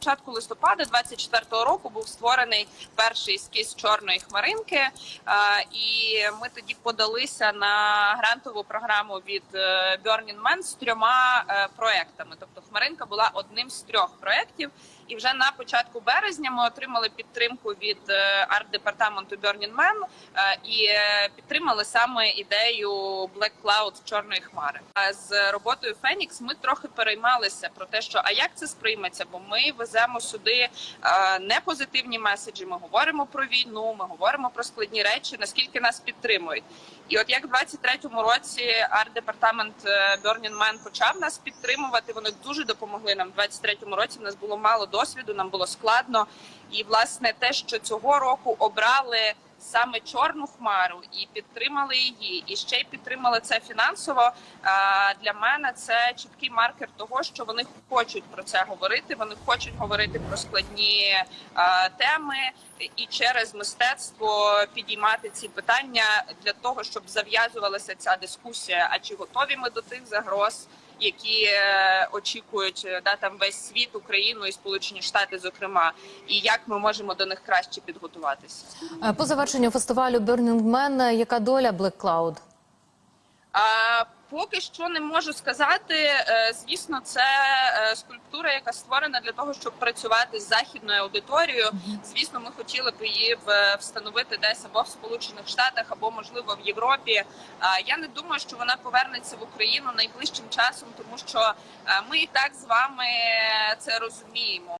початку листопада 24-го року був створений перший ескіз чорної хмаринки, е, і ми тоді подалися на грантову програму від е, Burning Man з трьома е, проектами. Тобто, хмаринка була одним з трьох проєктів. І вже на початку березня ми отримали підтримку від арт-департаменту Burning Man і підтримали саме ідею Black Cloud чорної хмари. А з роботою Phoenix ми трохи переймалися про те, що а як це сприйметься, бо ми веземо сюди е, не позитивні меседжі. Ми говоримо про війну, ми говоримо про складні речі, наскільки нас підтримують. І от як в 23-му році арт-департамент е, Burning Man почав нас підтримувати, вони дуже допомогли нам. В 23-му році в нас було мало досвіду, нам було складно. І власне те, що цього року обрали саме чорну хмару і підтримали її, і ще й підтримали це фінансово. Для мене це чіткий маркер того, що вони хочуть про це говорити. Вони хочуть говорити про складні теми і через мистецтво підіймати ці питання для того, щоб зав'язувалася ця дискусія. А чи готові ми до тих загроз? Які е, очікують е, да там весь світ, Україну і Сполучені Штати, зокрема, і як ми можемо до них краще підготуватися? Е, По завершенню фестивалю Burning Man, яка доля Black Cloud? А поки що не можу сказати. Е, Звісно, це е, скульптура, яка створена для того, щоб працювати з західною аудиторією. Звісно, ми хотіли б її встановити десь або в Сполучених Штатах, або можливо в Європі. А Я не думаю, що вона повернеться в Україну найближчим часом, тому що е, ми і так з вами це розуміємо.